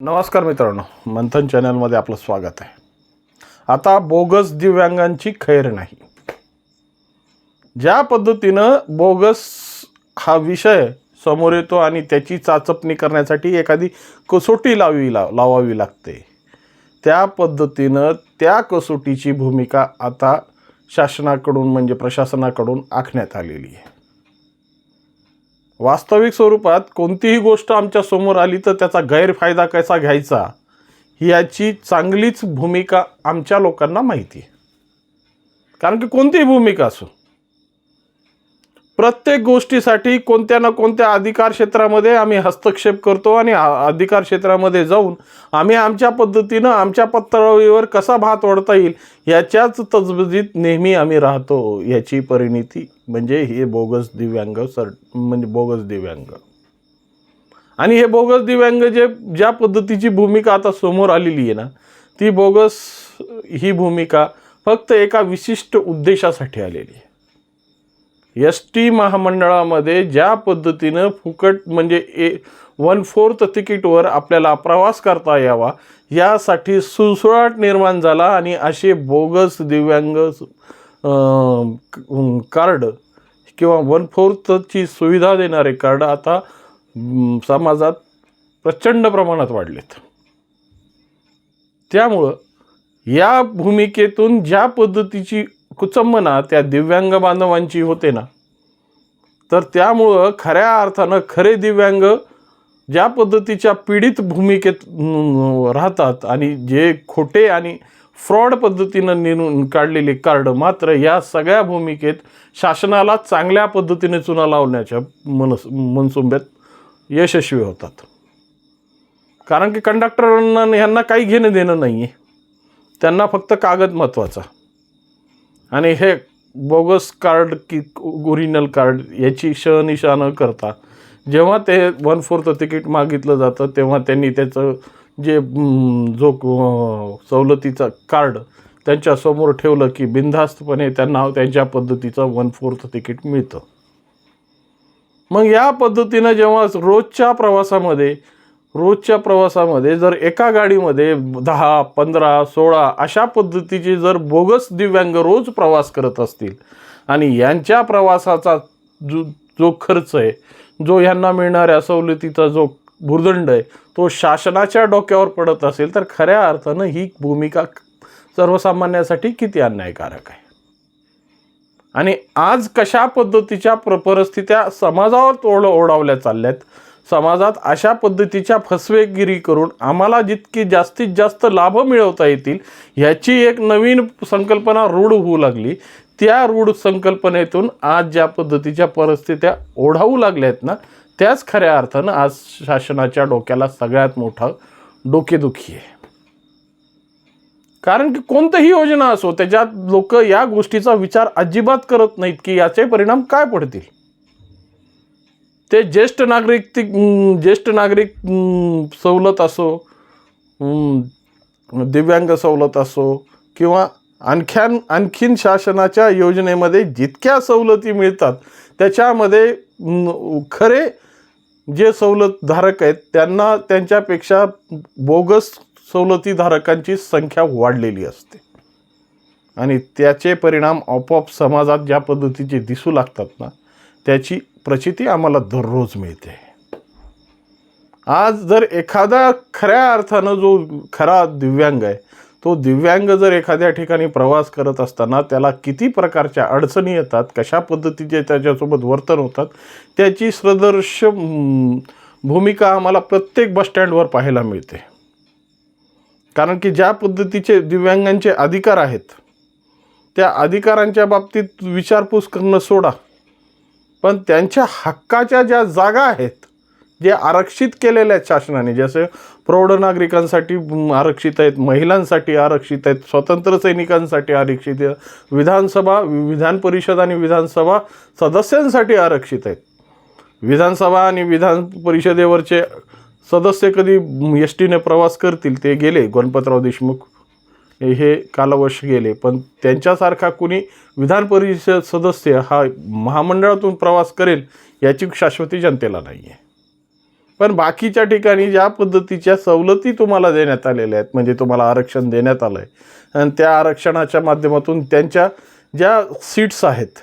नमस्कार मित्रांनो मंथन चॅनलमध्ये आपलं स्वागत आहे. आता बोगस दिव्यांगांची खैर नाही. ज्या पद्धतीनं बोगस हा विषय समोर येतो आणि त्याची चाचपणी करण्यासाठी एखादी कसोटी लावी लाव लावावी लागते त्या पद्धतीनं त्या कसोटीची भूमिका आता शासनाकडून म्हणजे प्रशासनाकडून आखण्यात आलेली आहे. वास्तविक स्वरूपात कोणतीही गोष्ट आमच्यासमोर आली तर त्याचा गैरफायदा कसा घ्यायचा? याची चांगलीच भूमिका आमच्या लोकांना माहिती आहे. कारण की कोणतीही भूमिका असो प्रत्येक गोष्टीसाठी कोणत्या ना कोणत्या अधिकार क्षेत्रामध्ये आम्ही हस्तक्षेप करतो आणि अधिकार क्षेत्रामध्ये जाऊन आम्ही आमच्या पद्धतीनं आमच्या पत्रावळीवर कसा भात ओढता येईल याच्याच तजबजीत नेहमी आम्ही राहतो याची परिणिती म्हणजे हे बोगस दिव्यांग सर म्हणजे बोगस दिव्यांग. आणि हे बोगस दिव्यांग जे ज्या पद्धतीची भूमिका आता समोर आलेली आहे ना ती बोगस ही भूमिका फक्त एका विशिष्ट उद्देशासाठी आलेली आहे. एस टी महामंडळामध्ये ज्या पद्धतीनं फुकट म्हणजे ए वन फोर्थ तिकीटवर आपल्याला प्रवास करता यावा यासाठी सुळसुळाट निर्माण झाला आणि असे बोगस दिव्यांग कार्ड किंवा वन फोर्थची सुविधा देणारे कार्ड आता समाजात प्रचंड प्रमाणात वाढलेत. त्यामुळं या भूमिकेतून ज्या पद्धतीची कुचंबना त्या दिव्यांग बांधवांची होते ना. तर त्यामुळं खऱ्या अर्थानं खरे दिव्यांग ज्या पद्धतीच्या पीडित भूमिकेत राहतात आणि जे खोटे आणि फ्रॉड पद्धतीनं नेऊन काढलेले कार्ड मात्र या सगळ्या भूमिकेत शासनाला चांगल्या पद्धतीने चुना लावण्याच्या मनस मनसुंब्यात यशस्वी होतात. कारण की कंडक्टरांना ह्यांना काही घेणं देणं नाही आहे त्यांना फक्त कागद महत्त्वाचा आणि हे बोगस कार्ड की ओरिजिनल कार्ड याची शहनिशा न करता जेव्हा ते वन फोर्थ तिकीट मागितलं जातं तेव्हा त्यांनी त्याचं जे जो सवलतीचा कार्ड त्यांच्यासमोर ठेवलं की बिनधास्तपणे त्यांना त्यांच्या पद्धतीचं वन फोर्थ तिकीट मिळतं. मग या पद्धतीनं जेव्हा रोजच्या प्रवासामध्ये रोजच्या प्रवासामध्ये जर एका गाडीमध्ये दहा पंधरा सोळा अशा पद्धतीचे जर बोगस दिव्यांग रोज प्रवास करत असतील आणि यांच्या प्रवासाचा जो जो खर्च आहे जो ह्यांना मिळणाऱ्या सवलतीचा जो भुर्दंड आहे तो शासनाच्या डोक्यावर पडत असेल तर खऱ्या अर्थानं ही भूमिका सर्वसामान्यासाठी किती अन्यायकारक आहे? आणि आज कशा पद्धतीच्या प्र परिस्थित्या समाजावर तोड ओढावल्या चालल्यात समाजात अशा पद्धतीच्या फसवेगिरी करून आम्हाला जितकी जास्तीत जास्त लाभ मिळवता येतील ह्याची एक नवीन संकल्पना रूढ होऊ लागली. त्या रूढ संकल्पनेतून आज ज्या पद्धतीच्या परिस्थित्या ओढावू लागल्या आहेत ना त्याच खऱ्या अर्थानं आज शासनाच्या डोक्याला सगळ्यात मोठं डोकेदुखी आहे. कारण की कोणतीही योजना असो त्याच्यात लोक या गोष्टीचा विचार अजिबात करत नाहीत की याचे परिणाम काय पडतील? ते ज्येष्ठ नागरिक ती ज्येष्ठ नागरिक सवलत असो दिव्यांग सवलत असो किंवा आणख्यान आणखीन शासनाच्या योजनेमध्ये जितक्या सवलती मिळतात त्याच्यामध्ये खरे जे सवलतधारक आहेत त्यांना त्यांच्यापेक्षा बोगस सवलतीधारकांची संख्या वाढलेली असते. आणि त्याचे परिणाम आपोआप समाजात ज्या पद्धतीचे दिसू लागतात ना त्याची प्रचिती आम्हाला दररोज मिळते. आज जर एखादा खऱ्या अर्थानं जो खरा दिव्यांग आहे तो दिव्यांग जर एखाद्या ठिकाणी प्रवास करत असताना त्याला किती प्रकारच्या अडचणी येतात कशा पद्धतीचे त्याच्यासोबत वर्तन होतात त्याची सदर्श भूमिका आम्हाला प्रत्येक बसस्टँडवर पाहायला मिळते. कारण की ज्या पद्धतीचे दिव्यांगांचे अधिकार आहेत त्या अधिकारांच्या बाबतीत विचारपूस करणं सोडा. पण त्यांच्या हक्काच्या ज्या जागा आहेत जे आरक्षित केलेल्या आहेत शासनाने जसे प्रौढ नागरिकांसाठी आरक्षित आहेत महिलांसाठी आरक्षित आहेत स्वतंत्र सैनिकांसाठी आरक्षित आहे विधानसभा विधान परिषद आणि विधानसभा सदस्यांसाठी आरक्षित आहेत. विधानसभा आणि विधान परिषदेवरचे सदस्य कधी एस टीने प्रवास करतील ते गेले गणपतराव देशमुख हे कालवश गेले. पण त्यांच्यासारखा कुणी विधान परिषद सदस्य हा महामंडळातून प्रवास करेल याची शाश्वती जनतेला नाही आहे पण बाकीच्या ठिकाणी ज्या पद्धतीच्या सवलती तुम्हाला देण्यात आलेल्या आहेत म्हणजे तुम्हाला आरक्षण देण्यात आलं आहे आणि त्या आरक्षणाच्या माध्यमातून त्यांच्या ज्या सीट्स आहेत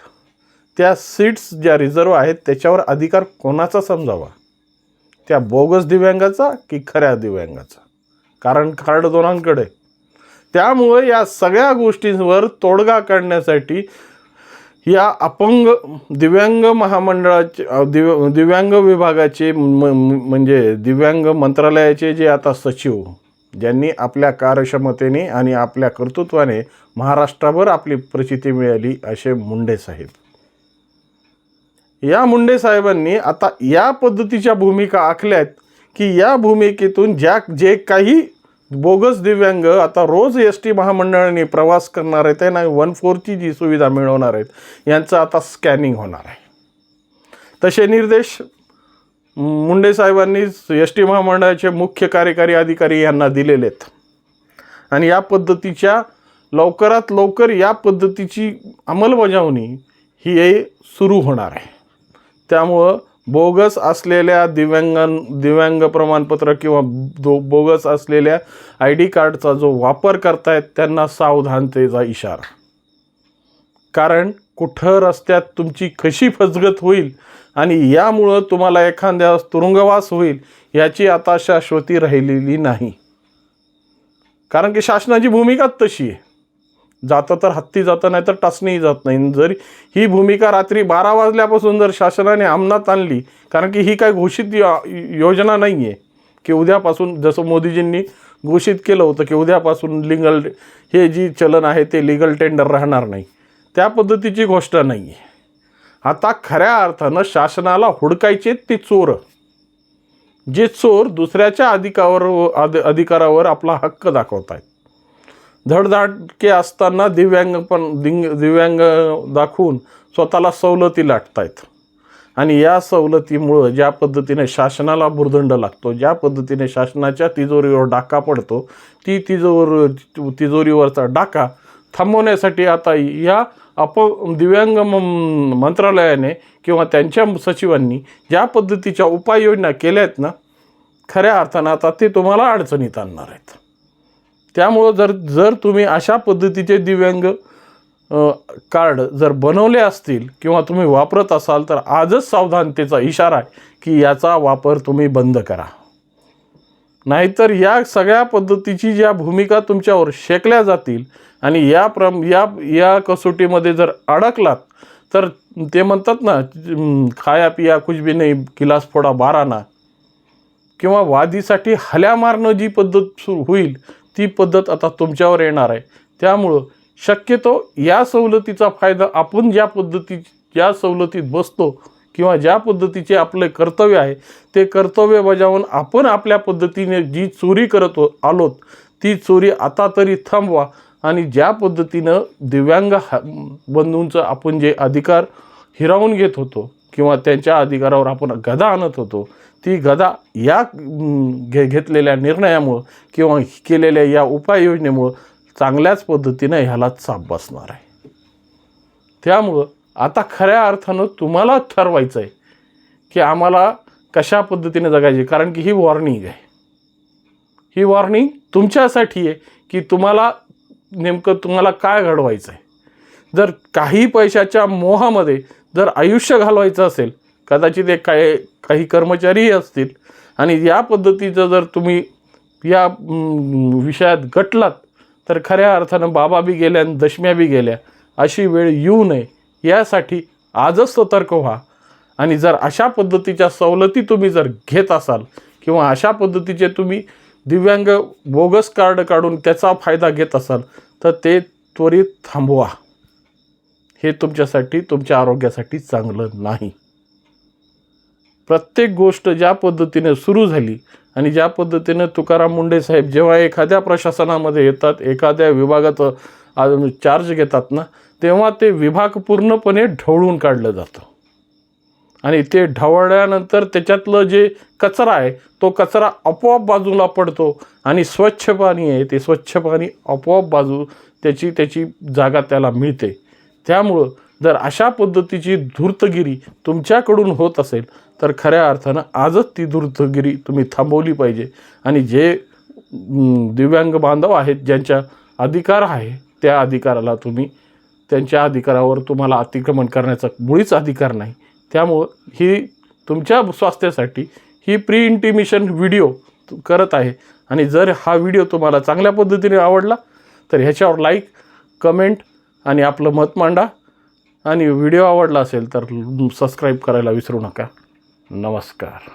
त्या सीट्स ज्या रिझर्व आहेत त्याच्यावर अधिकार कोणाचा समजावा? त्या बोगस दिव्यांगाचा की खऱ्या दिव्यांगाचा? कारण कार्ड दोनांकडे. आहे. त्यामुळे या सगळ्या गोष्टींवर तोडगा काढण्यासाठी या अपंग दिव्यांग महामंडळाचे दिव दिव्यांग विभागाचे म्हणजे दिव्यांग मंत्रालयाचे जे आता सचिव ज्यांनी आपल्या कार्यक्षमतेने आणि आपल्या कर्तृत्वाने महाराष्ट्राभर आपली प्रचिती मिळाली असे मुंडे साहेब. या मुंडे साहेबांनी आता या पद्धतीच्या भूमिका आखल्यात की या भूमिकेतून ज्या जे काही बोगस दिव्यांग आता रोज एस टी महामंडळाने प्रवास करणार आहेत आणि वन फोरची जी सुविधा मिळवणार आहेत यांचं आता स्कॅनिंग होणार आहे. तसे निर्देश मुंडे साहेबांनी एस टी महामंडळाचे मुख्य कार्यकारी अधिकारी यांना दिलेले आहेत. आणि या पद्धतीच्या लवकरात लवकर या पद्धतीची अंमलबजावणी ही सुरू होणार आहे. त्यामुळं बोगस असलेल्या दिव्यांगां दिव्यांग प्रमाणपत्र किंवा दो बोगस असलेल्या आय डी कार्डचा जो वापर करतायत त्यांना सावधानतेचा इशारा. कारण कुठं रस्त्यात तुमची कशी फसगत होईल आणि यामुळं तुम्हाला एखाद्या तुरुंगवास होईल याची आता शाश्वती राहिलेली नाही. कारण की शासनाची भूमिकाच तशी आहे. जातं तर हत्ती जातं नाही तर टाचणीही जात नाही. जरी ही भूमिका रात्री बारा वाजल्यापासून जर शासनाने अंमलात आणली कारण की ही काय घोषित योजना नाही आहे की उद्यापासून जसं मोदीजींनी घोषित केलं होतं की उद्यापासून लिगल हे जी चलन आहे ते लिगल टेंडर राहणार नाही. त्या पद्धतीची गोष्ट नाही आहे आता खऱ्या अर्थानं शासनाला हुडकायचे ते चोर. जे चोर दुसऱ्याच्या अधिकावर अधिकारावर आपला हक्क दाखवत आहेत धडधाडके असताना दिव्यांग पण दिंग दिव्यांग दाखवून स्वतःला सवलती लाटतायत. आणि या सवलतीमुळं ज्या पद्धतीने शासनाला भुर्दंड लागतो ज्या पद्धतीने शासनाच्या तिजोरीवर डाका पडतो ती तिजोर तिजोरीवरचा डाका थांबवण्यासाठी आता या अप दिव्यांग म- मंत्रालयाने किंवा त्यांच्या सचिवांनी ज्या पद्धतीच्या उपाययोजना केल्या आहेत ना खऱ्या अर्थानं आता ते तुम्हाला अडचणीत आणणार आहेत. त्यामुळं जर जर तुम्ही अशा पद्धतीचे दिव्यांग कार्ड जर बनवले असतील किंवा तुम्ही वापरत असाल तर आजच सावधानतेचा इशारा आहे की याचा वापर तुम्ही बंद करा. नाहीतर या सगळ्या पद्धतीची ज्या भूमिका तुमच्यावर शेकल्या जातील आणि या प्रम या या कसोटीमध्ये जर अडकलात तर ते म्हणतात ना खाया पिया कुछ भी नाही गिलास फोडा बाराना किंवा वादीसाठी हल्या मारणं जी पद्धत सुरू होईल ती पद्धत आता तुमच्यावर येणार आहे. त्यामुळं शक्यतो या सवलतीचा फायदा आपण ज्या पद्धती ज्या सवलतीत बसतो किंवा ज्या पद्धतीचे आपले कर्तव्य आहे ते कर्तव्य बजावून आपण आपल्या पद्धतीने जी चोरी करत हो-, आलोत ती चोरी आता तरी थांबवा आणि ज्या पद्धतीनं दिव्यांग हा- बंधूंचं आपण जे अधिकार हिरावून घेत होतो किंवा त्यांच्या अधिकारावर आपण गदा आणत होतो ती गदा या घे घेतलेल्या निर्णयामुळं किंवा केलेल्या या उपाययोजनेमुळं चांगल्याच पद्धतीनं ह्याला चाप बसणार आहे. त्यामुळं आता खऱ्या अर्थानं तुम्हाला ठरवायचं आहे की आम्हाला कशा पद्धतीने जगायची कारण की ही वॉर्निंग आहे. ही वॉर्निंग तुमच्यासाठी आहे की तुम्हाला नेमकं तुम्हाला काय घडवायचं आहे जर काही पैशाच्या मोहामध्ये जर आयुष्य घालवायचं असेल कदाचित एक काही काही कर्मचारीही असतील. आणि या पद्धतीचं जर तुम्ही या विषयात गटलात तर खऱ्या अर्थानं बाबा बी गेल्या आणि दशम्या बी गेल्या. अशी वेळ येऊ नये. यासाठी आजच सतर्क व्हा. आणि जर अशा पद्धतीच्या सवलती तुम्ही जर घेत असाल किंवा अशा पद्धतीचे तुम्ही दिव्यांग बोगस कार्ड काढून त्याचा फायदा घेत असाल तर ते त्वरित थांबवा. हे तुमच्यासाठी तुमच्या आरोग्यासाठी चांगलं नाही. प्रत्येक गोष्ट ज्या पद्धतीने सुरू झाली आणि ज्या पद्धतीने तुकाराम मुंडे साहेब जेव्हा एखाद्या प्रशासनामध्ये येतात एखाद्या विभागाचं अजून चार्ज म्हणजे घेतात ना तेव्हा ते विभाग पूर्णपणे ढवळून काढलं जातं. आणि ते ढवळल्यानंतर त्याच्यातलं जे कचरा आहे तो कचरा आपोआप बाजूला पडतो आणि स्वच्छ पाणी आहे ते स्वच्छ पाणी आपोआप बाजू त्याची त्याची जागा त्याला मिळते. त्यामुळं जर अशा पद्धतीची धूर्तगिरी तुमच्याकडून होत असेल तर खऱ्या अर्थानं आजच ती धूर्तगिरी तुम्ही थांबवली पाहिजे. आणि जे दिव्यांग बांधव आहेत ज्यांच्या अधिकार आहे त्या अधिकाराला तुम्ही त्यांच्या अधिकारावर तुम्हाला अतिक्रमण करण्याचा मुळीच अधिकार नाही. त्यामुळं ही तुमच्या स्वास्थ्यासाठी ही प्री इंटिमेशन व्हिडिओ करत आहे. आणि जर हा व्हिडिओ तुम्हाला चांगल्या पद्धतीने आवडला तर ह्याच्यावर लाईक कमेंट आणि आपलं मत मांडा. आणि व्हिडिओ आवडला असेल तर सबस्क्राईब करायला विसरू नका. नमस्कार.